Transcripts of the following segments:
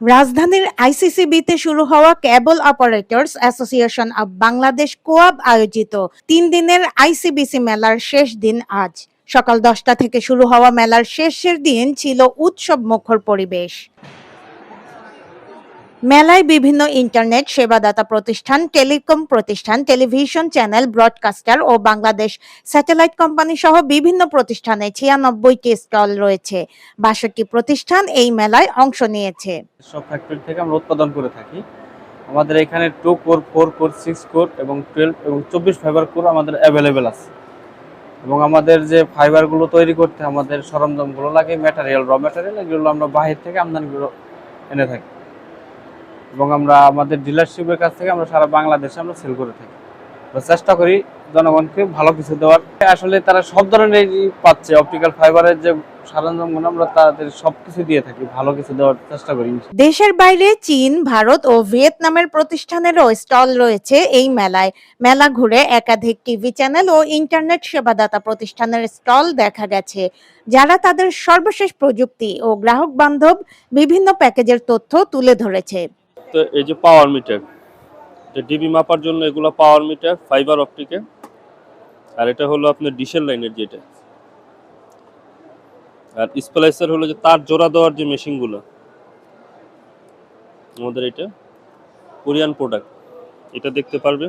রাজধানীর আইসিসিবিতে শুরু হওয়া cable operators association of Bangladesh COAB আয়োজিত তিন দিনের আইসিবিসি মেলার শেষ দিন আজ। সকাল দশটা থেকে শুরু হওয়া মেলার শেষের দিন ছিল উৎসব মুখর পরিবেশ। মেলায় বিভিন্ন ইন্টারনেট সেবাদাতা প্রতিষ্ঠান, টেলিকম প্রতিষ্ঠান, টেলিভিশন চ্যানেল, ব্রডকাস্টার ও বাংলাদেশ স্যাটেলাইট কোম্পানি সহ বিভিন্ন প্রতিষ্ঠানে ছিয়ানব্বইটি স্টল রয়েছে। বাষট্টি প্রতিষ্ঠান এই মেলায় অংশ নিয়েছে। সব ফ্যাক্টরি থেকে আমরা উৎপাদন করে থাকি। আমাদের এখানে two core four core six core এবং টুয়েলভ এবং চব্বিশ ফাইবার কোর আমাদের অ্যাভেলেবেল আছে। এবং আমাদের যে ফাইবারগুলো তৈরি করতে আমাদের সরঞ্জামগুলো লাগে ম্যাটেরিয়াল র ম্যাটেরিয়াল এগুলো আমরা বাহির থেকে আমদানিগুলো এনে থাকি। এবং আমরা আমাদের ডিলারশিপের কাছ থেকে আমরা সারা বাংলাদেশে আমরা সেল করে থাকি। চেষ্টা করি জনগণকে ভালো কিছু দেওয়ার। আসলে তারা সব ধরনেরই পাচ্ছে। অপটিক্যাল ফাইবারের যে সরঞ্জামগুলো, আমরা তাদের সব কিছু দিয়ে থাকি। ভালো কিছু দেওয়ার চেষ্টা করি। দেশের বাইরে চীন, ভারত ও ভিয়েতনামের প্রতিষ্ঠানেরও স্টল রয়েছে এই মেলায়। মেলা ঘুরে একাধিক টিভি চ্যানেল ও ইন্টারনেট সেবাদাতা প্রতিষ্ঠানের স্টল দেখা গেছে, যারা তাদের সর্বশেষ প্রযুক্তি ও গ্রাহক বান্ধব বিভিন্ন প্যাকেজের তথ্য তুলে ধরেছে। তো এই যে পাওয়ার মিটার তো ডিবি মাপার জন্য এগুলো পাওয়ার মিটার ফাইবার অপটিকে আর এটা হলো আপনার ডিশেল লাইনের যেটা। আর স্প্লাইসার হলো যে তার জোড়া দেওয়ার যে মেশিনগুলো আমাদের এটা কোরিয়ান প্রোডাক্ট এটা দেখতে পারবে।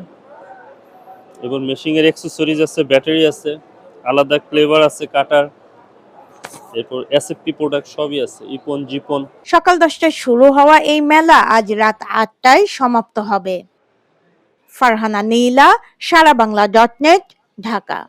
এবং মেশিনের অ্যাক্সেসরিজ আছে ব্যাটারি আছে, আলাদা ফ্লেভার আছে, কাটার। এরপর এসএফপি প্রোডাক্ট সবই আছে ইপন জিপন সকাল দশটায় শুরু হওয়া এই মেলা আজ রাত আটটায় সমাপ্ত হবে। Farhana Nila, Sara Bangla dot net Dhaka.